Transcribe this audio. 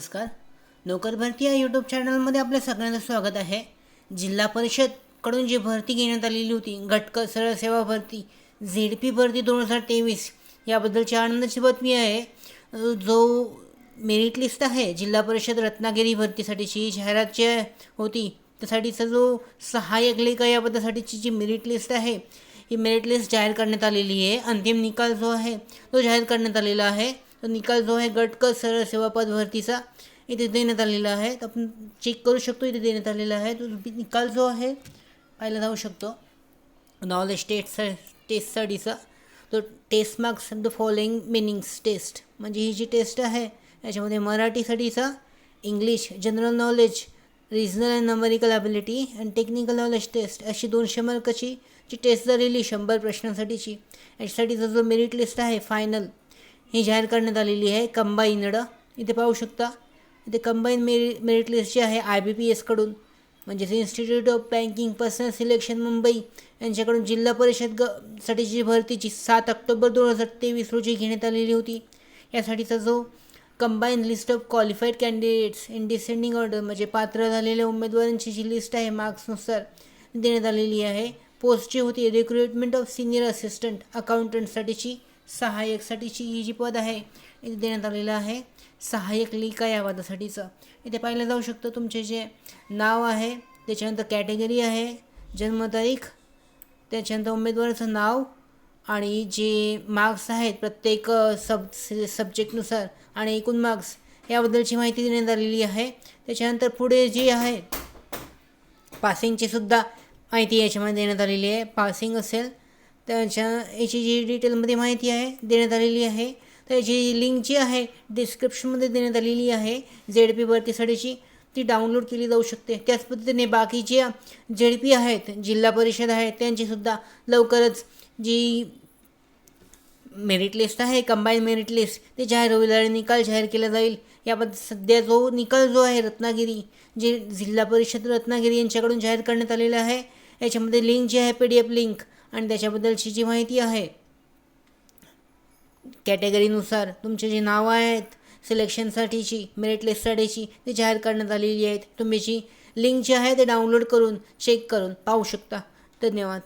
नमस्कार. नोकर भरती या यूट्यूब चॅनलमध्ये आपल्या सगळ्यांचं स्वागत आहे. जिल्हा परिषदकडून जी भरती घेण्यात आलेली होती घटक सरळ सेवा भरती झेड पी भरती दोन हजार तेवीस याबद्दलची आनंदाची बातमी आहे. जो मेरिट लिस्ट आहे जिल्हा परिषद रत्नागिरी भरतीसाठीची जाहिरात जी होती त्यासाठीचा जो सहाय्यक लेखा याबद्दलसाठीची जी मेरिट लिस्ट आहे ही मेरिट लिस्ट जाहीर करण्यात आलेली आहे. अंतिम निकाल जो आहे तो जाहीर करण्यात आलेला आहे. तर निकाल जो आहे गटकर सरळ सेवा पद भरतीचा इथे देण्यात आलेला आहे. तर आपण चेक करू शकतो इथे देण्यात आलेला आहे. तो निकाल जो आहे पाहिला जाऊ शकतो. नॉलेज टेस्ट टेस्टसाठीचा तो test marks the following meanings test म्हणजे ही जी टेस्ट आहे याच्यामध्ये मराठीसाठीचा English general knowledge regional and numerical ability and technical knowledge test अशी दोनशे मार्काची जी टेस्ट झालेली शंभर प्रश्नांसाठीची याच्यासाठीचा जो मेरिट लिस्ट आहे फायनल ही जाहीर करण्यात आलेली आहे. कंबाईनड इथे पाहू शकता. इथे कंबाईन मेरि मेरिट लिस्ट जी आहे आय बी पी एसकडून म्हणजेच institute of banking personnel selection Mumbai यांच्याकडून जिल्हा परिषद ग साठीची भरतीची सात ऑक्टोबर दोन हजार तेवीस रोजी घेण्यात आलेली होती. यासाठीचा जो combine list of qualified candidates in descending order म्हणजे पात्र झालेल्या उमेदवारांची जी लिस्ट आहे मार्क्सनुसार देण्यात आलेली आहे. पोस्टची होती रिक्रुटमेंट ऑफ सिनियर असिस्टंट अकाउंटंटसाठीची सहाय्यकसाठीची ही जी पद आहे इथे देण्यात आलेलं आहे. सहाय्यक लिका या पदासाठीचं इथे पाहिलं जाऊ शकतं तुमचे जे नाव आहे त्याच्यानंतर कॅटेगरी आहे जन्मतारीख त्याच्यानंतर उमेदवाराचं नाव आणि जे मार्क्स आहेत प्रत्येक सब सब्जेक्टनुसार आणि एकूण मार्क्स याबद्दलची माहिती देण्यात आलेली आहे. त्याच्यानंतर पुढे जी आहे पासिंगची सुद्धा माहिती याच्यामध्ये देण्यात आलेली आहे. पासिंग असेल त्याच्या याची जी डिटेलमध्ये माहिती आहे देण्यात आलेली आहे. तर याची लिंक जी आहे डिस्क्रिप्शनमध्ये देण्यात आलेली आहे झेड पी भरतीसाठीची ती डाउनलोड केली जाऊ शकते. त्याच पद्धतीने बाकीचे झेड पी आहेत जिल्हा परिषद आहेत त्यांचीसुद्धा लवकरच जी मेरिट लिस्ट आहे कंबाईन मेरिट लिस्ट ते जाहीर होईल आणि निकाल जाहीर केला जाईल. याबद्दल सध्या जो निकाल जो आहे रत्नागिरी जे जिल्हा परिषद रत्नागिरी यांच्याकडून जाहीर करण्यात आलेला आहे याच्यामध्ये लिंक जी आहे पी डी एफ लिंक आणि त्याच्याबद्दलची जी माहिती आहे कॅटेगरीनुसार तुमचे जे नावं आहेत सिलेक्शनसाठीची मेरिट लिस्टसाठीची ती जाहीर करण्यात आलेली आहेत. तुम्ही जी लिंक जी आहे ते डाउनलोड करून चेक करून पाहू शकता. धन्यवाद.